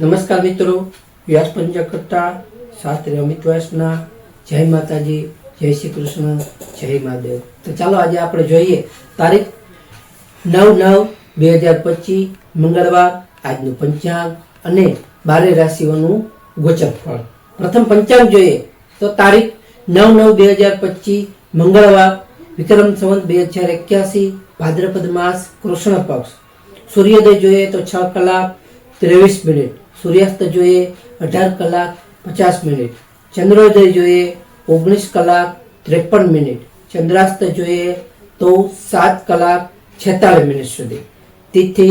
નમસ્કાર મિત્રો, વ્યાસ પંચકર્તા શાસ્ત્રી અમિત વ્યાસના જય માતાજી, જય શ્રી કૃષ્ણ, જય મહાદેવ. તો ચાલો આજે આપણે જોઈએ તારીખ નવ નવ બે હજાર પચીસ, મંગળવાર, આજનું પંચાંગ અને બારે રાશિઓનું ગોચર ફળ. પ્રથમ પંચાંગ જોઈએ તો તારીખ નવ નવ બે હજાર પચીસ, મંગળવાર, વિક્રમ સંવત બે હજાર એક્યાસી, ભાદ્રપદ માસ, કૃષ્ણ પક્ષ. સૂર્યોદય જોઈએ તો છ કલાક ત્રેવીસ મિનિટ. સૂર્યાસ્ત જોઈએ અઢાર કલાક પચાસ મિનિટ. ચંદ્રોદય જોઈએ ઓગણીસ કલાક ત્રેપન મિનિટ. ચંદ્રાસ્ત જોઈએ તો સાત કલાક છેતાલીસ મિનિટ સુધી. તિથિ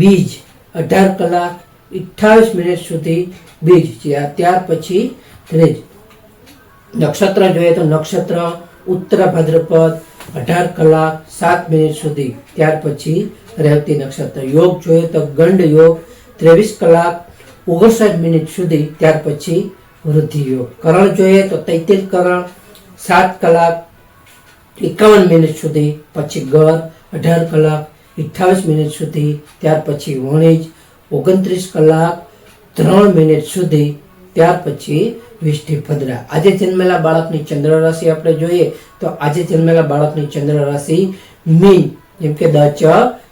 બીજ અઢાર કલાક અઠ્ઠાવીસ મિનિટ સુધી બીજ ત્યાર પછી ત્રીજ. નક્ષત્ર જોઈએ તો નક્ષત્ર ઉત્તર ભાદ્રપદ અઢાર કલાક સાત મિનિટ સુધી. ત્યાર પછી રહેતી નક્ષત્ર. યોગ જોઈએ તો ગંડ યોગ ત્રેવીસ કલાક ઓગણસાઠ મિનિટ સુધી ત્યાર પછી વૃદ્ધિ કરણ જોઈએ તો તૈતિલ કરણ, સાત કલાક, એકાવન મિનિટ સુધી પછી ગર અઢાર કલાક, અઠ્ઠાવીસ મિનિટ સુધી ત્યાર પછી વણિજ, ઓગણત્રીસ કલાક, ત્રણ મિનિટ સુધી ત્યાર પછી વિષ્ટિ ભદ્રા. આજે જન્મેલા બાળકની ચંદ્ર રાશિ આપણે જોઈએ તો આજે જન્મેલા બાળકની ચંદ્ર રાશિ મીન, જેમ કે દ, ચ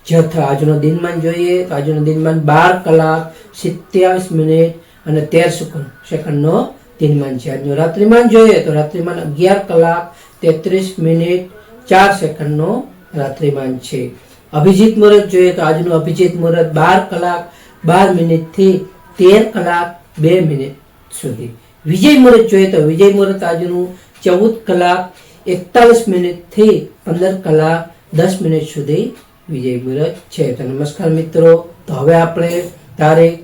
જથ આજનો દિનમાન જોઈએ તો આજનો દિનમાન બાર કલાક સિત્યાવીસ મિનિટ અને તેર સેકન્ડ, સેકન્ડનો દિનમાન છે. આજનો રાત્રિમાન જોઈએ તો રાત્રિમાન અગિયાર કલાક તેત્રીસ મિનિટ, ચાર સેકન્ડનો રાત્રિમાન છે. અભિજીત મુહૂર્ત જોઈએ તો આજનું અભિજીત મુહૂર્ત બાર કલાક, બાર મિનિટથી તેર કલાક, બે મિનિટ સુધી. વિજય મુહૂર્ત જોઈએ તો વિજય મુહૂર્ત આજનું ચૌદ કલાક, એકતાલીસ મિનિટથી પંદર કલાક, દસ મિનિટ સુધી વિજય મુહૂર્ત છે. તો નમસ્કાર મિત્રો. તો હવે આપણે તારીખ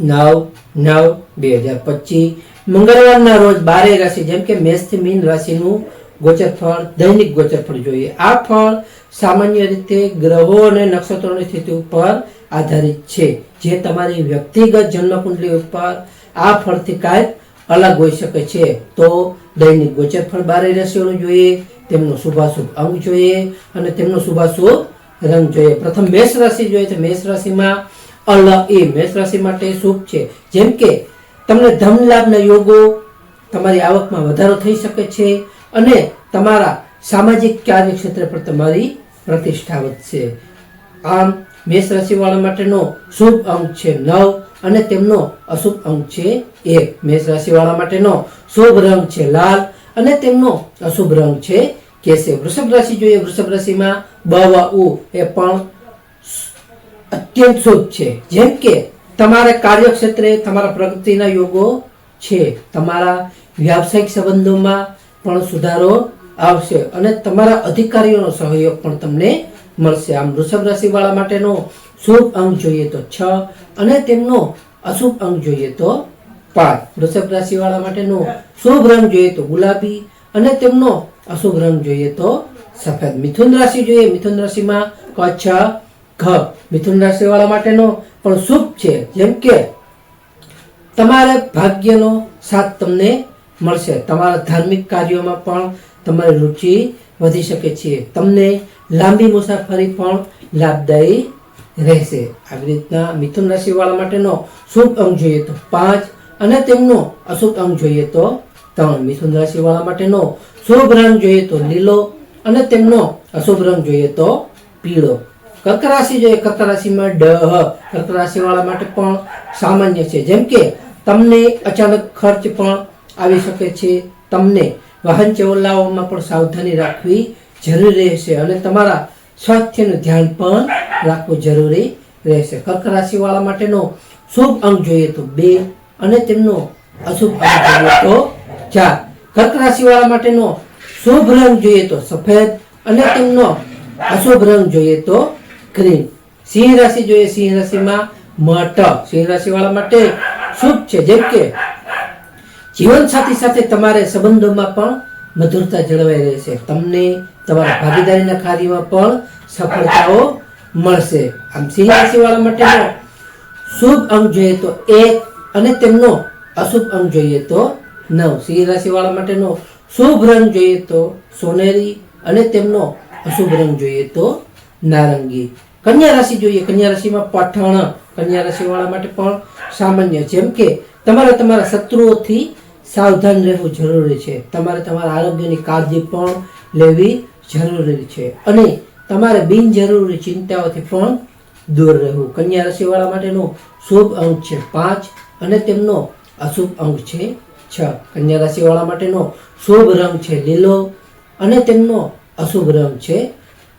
નવ નવ બે હજાર પચીસ, મંગળવારના રોજ બારે રાશિ, જેમ કે મેષથી મીન રાશિનું ગોચર ફળ દૈનિક ગોચર ફળ જોઈએ. આ ફળ સામાન્ય રીતે ગ્રહો અને નક્ષત્રોની સ્થિતિ ઉપર આધારિત છે. જે તમારી વ્યક્તિગત જન્મકુંડલી ઉપર આ ફળથી કાંઈક અલગ હોઈ શકે છે. તો દૈનિક ગોચર ફળ બારે રાશિઓનું જોઈએ. તેમનો શુભાશુભ અંગ જોઈએ અને તેમનો શુભાશુભ રંગ જોઈએ. પ્રથમ મેષ રાશિ જોઈએ તો મેષ રાશિમાં અલ એ મેષ રાશિ માટે શુભ છે. જેમ કે તમને ધન લાભના યોગો તમારી આવકમાં વધારો થઈ શકે છે અને તમારા સામાજિક કાર્યક્ષેત્ર પર તમારી પ્રતિષ્ઠા વધશે. આમ મેષ રાશિવાળા માટેનો શુભ અંક છે નવ અને તેમનો અશુભ અંક છે એક. મેષ રાશિવાળા માટેનો શુભ રંગ છે લાલ અને તેમનો અશુભ રંગ છે કેસરી વૃષભ રાશિ જોઈએ, વૃષભ રાશિમાં બ ઉ એ પણ અત્યંત શુભ છે. જેમ કે તમારા કાર્યક્ષેત્રે તમારા પ્રગતિના યોગો છે. તમારા વ્યાવસાયિક સંબંધોમાં પણ સુધારો આવશે અને તમારા અધિકારીઓનો સહયોગ પણ તમને મળશે. આમ વૃષભ રાશિવાળા માટેનો શુભ અંક જોઈએ તો છ અને તેમનો અશુભ અંક જોઈએ તો પાંચ. વૃષભ રાશિવાળા માટેનો શુભ રંગ જોઈએ તો ગુલાબી અને તેમનો અશુભ રંગ જોઈએ તો સફેદ. મિથુન રાશિ જોઈએ. મિથુન રાશિમાં કચ્છ, ઘ. મિથુન રાશિવાળા માટેનો પણ શુભ છે. જેમ કે તમારે ભાગ્યનો સાથ તમને મળશે. તમારા ધાર્મિક કાર્યોમાં પણ તમારી રુચિ વધી શકે છે. તમને લાંબી મુસાફરી પણ લાભદાયી રહેશે. આવી રીતના મિથુન રાશિવાળા માટેનો શુભ અંક જોઈએ તો પાંચ અને તેમનો અશુભ અંક જોઈએ તો ત્રણ મિથુન રાશિવાળા માટેનો શુભ રંગ જોઈએ તો લીલો અને તેમનો અશુભ રંગ જોઈએ તો પીળો. કર્ક રાશિ જોઈએ, કર્ક રાશિમાં ડહ. કર્ક રાશિવાળા માટે પણ સામાન્ય છે. જેમ કે તમને અચાનક ખર્ચ પણ આવી શકે છે. તમને વાહન ચલાવવામાં પણ સાવધાની રાખવી જરૂરી રહેશે અને તમારા સ્વાસ્થ્યનું ધ્યાન પણ રાખવું જરૂરી રહેશે. કર્ક રાશિવાળા માટેનો શુભ અંક જોઈએ તો બે અને તેમનો અશુભ અંક જોઈએ તો ચાર કર્ક રાશિવાળા માટેનો શુભ રંગ જોઈએ તો સફેદ અને તેમનો અશુભ રંગ જોઈએ તો ગ્રીન. સિંહ રાશિ જોઈએ, સિંહ રાશિમાં મઠ સિંહ રાશિવાળા માટે શુભ છે. જેમ કે જીવન સાથી સાથે તમારે સંબંધોમાં પણ મધુરતા જળવાઈ રહેશે. તમને તમારા ભાગીદારીના કાર્યમાં પણ સફળતાઓ મળશે. આમ સિંહ રાશિવાળા માટેનો શુભ અંક જોઈએ તો એક અને તેમનો અશુભ અંક જોઈએ તો નવ. સિંહ રાશિવાળા માટેનો શુભ રંગ જોઈએ તો સોનેરી અને તેમનો અશુભ રંગ જોઈએ તો નારંગી. કન્યા રાશિ જોઈએ. કન્યા રાશિમાં પઠણ. કન્યા રાશિ વાળા માટે પણ સામાન્ય. જેમ કે તમારે તમારા શત્રુઓથી સાવધાન રહેવું જરૂરી છે. તમારે તમારા આરોગ્યની કાળજી પણ લેવી જરૂરી છે. અને તમારે બિનજરૂરી ચિંતાઓથી પણ દૂર રહેવું. કન્યા રાશિવાળા માટેનો શુભ અંક છે પાંચ અને તેમનો અશુભ અંક છે છ. કન્યા રાશિવાળા માટેનો શુભ રંગ છે લીલો અને તેમનો અશુભ રંગ છે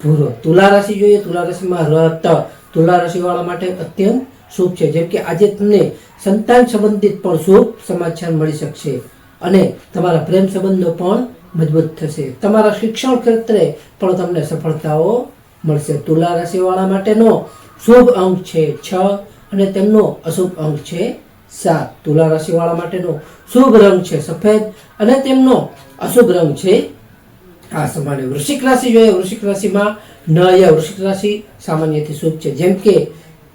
ભૂરો. તુલા રાશિ જોઈએ, તુલા રાશિમાં રત. તુલા રાશિવાળા માટે અત્યંત શુભ છે. જેમ કે આજે તમને સંતાન સંબંધિત પણ શુભ સમાચાર મળી શકશે અને તમારા પ્રેમ સંબંધો પણ મજબૂત થશે. તમારા શિક્ષણ ક્ષેત્રે પણ તમને સફળતાઓ મળશે. તુલા રાશિવાળા માટેનો શુભ અંક છે છ અને તેમનો અશુભ અંક છે સાત. તુલા રાશિવાળા માટેનો શુભ રંગ છે, સફેદ. અને તેમનો અશુભ રંગ છે, આ સમાને વૃશ્ચિક રાશિ જોઈએ. વૃશ્ચિક રાશિમાં નય વૃશ્ચિક રાશિ સામાન્યથી શુભ છે. જેમ કે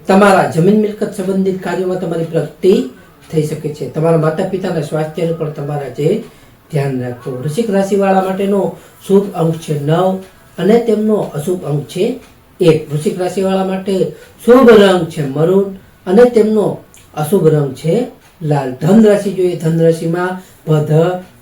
તમારા જમીન મિલકત સંબંધિત કાર્યોમાં તમારી પ્રગતિ થઈ શકે છે. તમારા માતા પિતાના સ્વાસ્થ્યનું પણ તમારા જે ધ્યાન રાખવું વૃશ્ચિક રાશિવાળા માટેનો શુભ અંક છે નવ અને તેમનો અશુભ અંક છે એક. વૃશ્ચિક રાશિવાળા માટે શુભ રંગ છે મરૂન અને તેમનો અશુભ રંગ છે, લાલ ધન રાશિ જોઈએ. ધન રાશિમાં ભધ,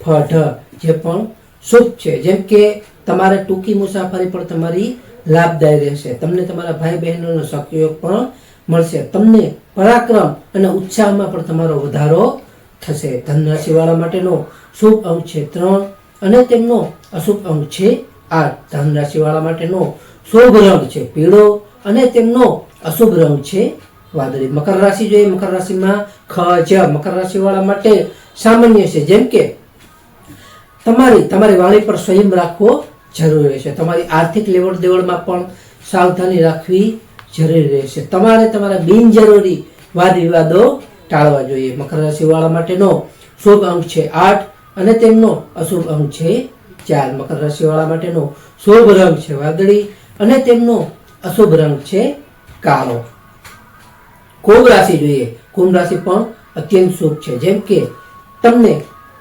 ફઢ જે પણ શુભ છે. જેમ કે તમારે ટૂંકી મુસાફરી પણ તમારી લાભદાયી રહેશે. તમને તમારા ભાઈ બહેનોનો સહયોગ પણ મળશે. તમને પરાક્રમ અને ઉત્સાહમાં પણ તમારો વધારો થશે. ધન રાશિવાળા માટેનો શુભ અંક છે ત્રણ અને તેમનો અશુભ અંક છે આઠ. ધન રાશિવાળા માટેનો શુભ રંગ છે પીળો અને તેમનો અશુભ રંગ છે વાદળી મકર રાશિ જોઈએ. મકર રાશિમાં ખ, જ મકર રાશિવાળા માટે સામાન્ય છે. જેમ કે તમારી તમારી વાણી પર સંયમ રાખવો જરૂરી રહેશે. તમારી આર્થિક લેવડ દેવડમાં પણ સાવધાની રાખવી જરૂરી રહેશે. તમારે તમારા બિનજરૂરી વાદ વિવાદો ટાળવા જોઈએ. મકર રાશિવાળા માટેનો શુભ અંક છે આઠ અને તેમનો અશુભ અંક છે ચાર. મકર રાશિવાળા માટેનો શુભ રંગ છે વાદળી અને તેમનો અશુભ રંગ છે કાળો. કુંભ રાશિ જોઈએ. કુંભ રાશિ પણ અત્યંત શુભ છે. જેમ કે તમને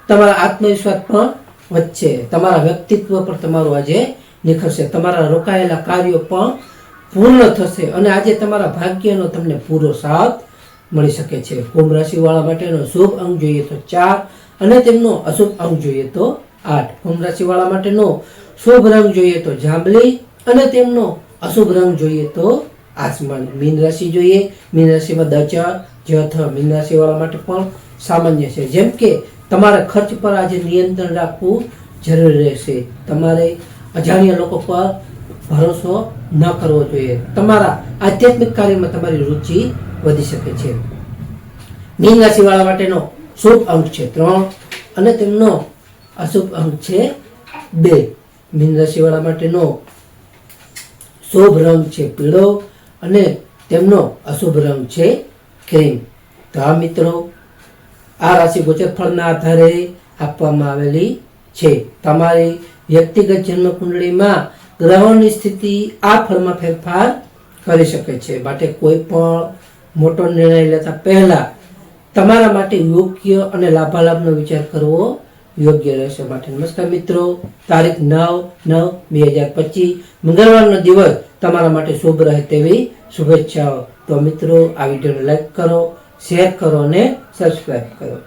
તમારા આત્મવિશ્વાસ પણ વધશે. તમારા વ્યક્તિત્વ પર તમારું આજે નિખરશે. તમારા રોકાયેલા કાર્યો પણ પૂર્ણ થશે અને આજે તમારા ભાગ્યનો તમને પૂરો સાથ મળી શકે છે. કુંભ રાશિવાળા માટેનો શુભ અંક જોઈએ તો ચાર અને તેમનો અશુભ અંક જોઈએ તો આઠ. કુંભ રાશિવાળા માટેનો શુભ રંગ જોઈએ તો જાંબલી અને તેમનો અશુભ રંગ જોઈએ તો આસમાની. મીન રાશિ જોઈએ, મીન રાશિમાં દચ, જથ, મીન રાશિવાળા માટે પણ સામાન્ય છે. જેમ કે તમારે ખર્ચ પર આજે નિયંત્રણ રાખવું જરૂરી રહેશે. તમારે અજાણ્યા લોકો પર ભરોસો ન કરવો જોઈએ. તમારા આધ્યાત્મિક કાર્યમાં તમારી રુચિ વધી શકે છે. મીન રાશિવાળા માટેનો શુભ અંક છે ત્રણ અને તેમનો અશુભ અંક છે બે. મીન રાશિવાળા માટેનો શુભ રંગ છે પીળો અને તેમનો અશુભ રંગ છે ક્રીમ. તો આ મિત્રો, આ રાશિ ગોચર ફળના આધારે આપવામાં આવેલી છે. તમારી વ્યક્તિગત જન્મ કુંડળીમાં ગ્રહોની સ્થિતિ આ ફળમાં ફેરફાર કરી શકે છે. માટે કોઈ પણ મોટો નિર્ણય લેતા પહેલા તમારા માટે યોગ્ય અને લાભાલાભનો વિચાર કરવો યોગ્ય રહેશે માટે નમસ્કાર મિત્રો. તારીખ નવ નવ બે હજાર પચીસ. મંગળવારનો દિવસ તમારા માટે શુભ રહે તેવી શુભેચ્છાઓ. તો મિત્રો, આ વિડીયોને લાઈક કરો, શેર કરો અને સબસ્ક્રાઈબ કરો.